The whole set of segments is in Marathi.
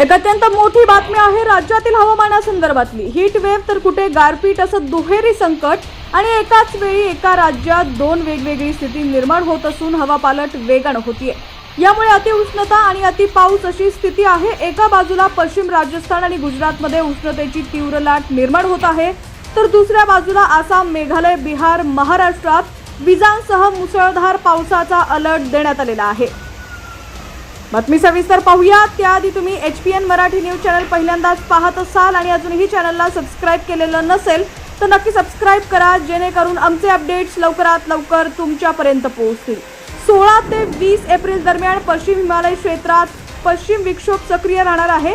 एक अत्यंत मोठी बातमी आहे राज्यातील हवामानासंदर्भातली. हीट वेव्ह तर कुठे गारपीट असं दुहेरी संकट आणि एकाच वेळी एका राज्यात दोन वेगवेगळी स्थिती निर्माण होत असून हवापालट वेगानं होतीये. यामुळे अतिउष्णता आणि अतिपाऊस अशी स्थिती आहे. एका बाजूला पश्चिम राजस्थान आणि गुजरातमध्ये उष्णतेची तीव्र लाट निर्माण होत आहे. तर दुसऱ्या बाजूला आसाम मेघालय बिहार महाराष्ट्रात विजांसह मुसळधार पावसाचा अलर्ट देण्यात आलेला आहे. बातमी सविस्तर पाहूया त्याआधी तुम्ही H P N Marathi news channel पहिल्यांदाच पाहत असाल आणि अजूनही चॅनलला सबस्क्राईब केलेलं नसेल तर नक्की सबस्क्राईब करा जेणेकरून आमचे अपडेट्स लवकरात लवकर तुमच्यापर्यंत पोहोचतील. सोळा ते वीस एप्रिल दरम्यान पश्चिम हिमालय क्षेत्रात पश्चिम विक्षोभ सक्रिय राहणार आहे.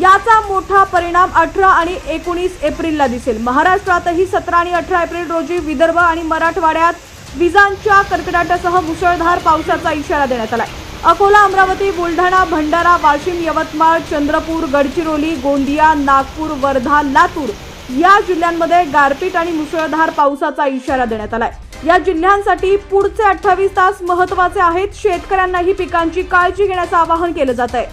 याचा मोठा परिणाम अठरा आणि एकोणीस एप्रिलला दिसेल. महाराष्ट्रातही सतरा आणि अठरा एप्रिल रोजी विदर्भ आणि मराठवाड्यात विजांच्या कडकडाटासह मुसळधार पावसाचा इशारा देण्यात आला आहे अकोला अमरावती बुलढाणा भंडारा वाशिम यवतमाळ चंद्रपूर गडचिरोली गोंदिया नागपूर वर्धा लातूर या जिल्ह्यांमध्ये गारपीट आणि मुसळधार पावसाचा इशारा देण्यात आलाय. या जिल्ह्यांसाठी पुढचे अठ्ठावीस तास महत्त्वाचे आहेत. शेतकऱ्यांनाही पिकांची काळजी घेण्याचं आवाहन केलं जात आहे.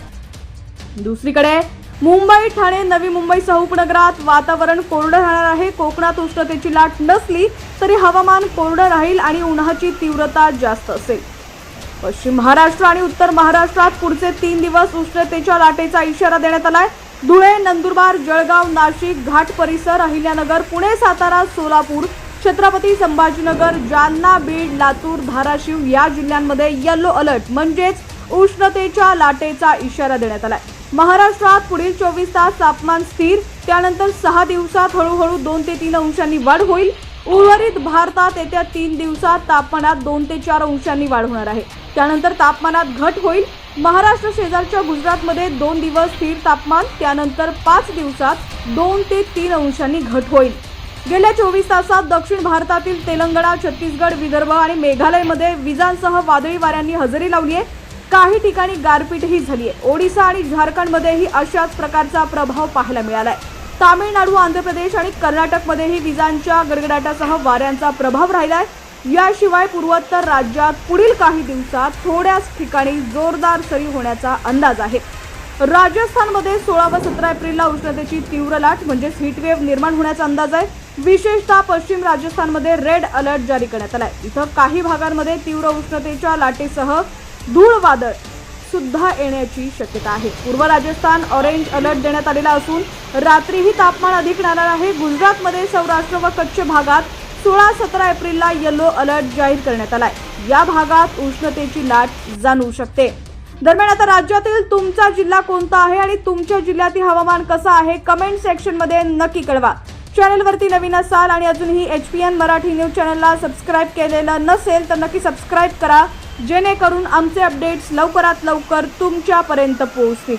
दुसरीकडे मुंबई ठाणे नवी मुंबईसह उपनगरात वातावरण कोरडं राहणार आहे. कोकणात उष्णतेची लाट नसली तरी हवामान कोरडं राहील आणि उन्हाची तीव्रता जास्त असेल. पश्चिम महाराष्ट्र आणि उत्तर महाराष्ट्रात पुढचे तीन दिवस उष्णतेच्या लाटेचा इशारा देण्यात आलाय. धुळे नंदुरबार जळगाव नाशिक घाट परिसर अहिल्यानगर पुणे सातारा सोलापूर छत्रपती संभाजीनगर जालना बीड लातूर धाराशिव या जिल्ह्यांमध्ये येलो अलर्ट म्हणजेच उष्णतेच्या लाटेचा इशारा देण्यात आलाय. महाराष्ट्रात पुढील चोवीस तास तापमान स्थिर त्यानंतर सहा दिवसात हळूहळू दोन ते तीन अंशांनी वाढ होईल. उर्वरित भारतात येत्या तीन दिवसात तापमानात दोन ते चार अंशांनी वाढ होणार आहे. त्यानंतर तापमानात घट होईल. महाराष्ट्र शेजारच्या गुजरातमध्ये दोन दिवस स्थिर तापमान त्यानंतर पाच दिवसात दोन ते तीन अंशांनी घट होईल. गेल्या चोवीस तासात दक्षिण भारतातील तेलंगणा छत्तीसगड विदर्भ आणि मेघालयमध्ये विजांसह वादळी वाऱ्यांनी हजेरी लावली आहे काही ठिकाणी गारपीटही झाली आहे ओडिसा आणि झारखंडमध्येही अशाच प्रकारचा प्रभाव पाहायला मिळाला आहे तामिळनाडू आंध्र प्रदेश आणि कर्नाटकमध्येही विजांच्या गडगडाटासह वाऱ्यांचा प्रभाव राहिलाय. याशिवाय पूर्वोत्तर राज्यात पुढील काही दिवसात थोड्याच ठिकाणी जोरदार सरी होण्याचा अंदाज आहे. राजस्थानमध्ये सोळा व सतरा एप्रिलला उष्णतेची तीव्र लाट म्हणजेच हिटवेव्ह निर्माण होण्याचा अंदाज आहे. विशेषतः पश्चिम राजस्थानमध्ये रेड अलर्ट जारी करण्यात आलाय. इथं काही भागांमध्ये तीव्र उष्णतेच्या लाटेसह धूळ वादळ सुद्धा येण्याची शक्यता आहे. पूर्व राजस्थान ऑरेंज अलर्ट देण्यात आलेला असून रात्रीही तापमान अधिक राहणार आहे. गुजरातमध्ये सौराष्ट्र व कच्छ भागात सोळा सतरा एप्रिलला येलो अलर्ट जाहीर करण्यात आलाय. या भागात उष्णतेची लाट जाणवू शकते. दरम्यान आता राज्यातील तुमचा जिल्हा कोणता आहे आणि तुमच्या जिल्ह्यातील हवामान कसं आहे? कमेंट सेक्शनमध्ये नक्की कळवा. चॅनलवरती नवीन असाल आणि अजूनही H P N Marathi news चॅनलला सबस्क्राईब केलेलं नसेल तर नक्की सबस्क्राईब करा. जेणेकरून आमचे अपडेट्स लवकरात लवकर तुमच्यापर्यंत पोहोचतील.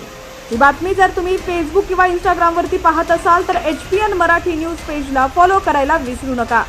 ही बातमी जर तुम्ही फेसबुक किंवा इंस्टाग्रामवरती पाहत असाल तर H P N Marathi news पेजला follow करायला विसरू नका.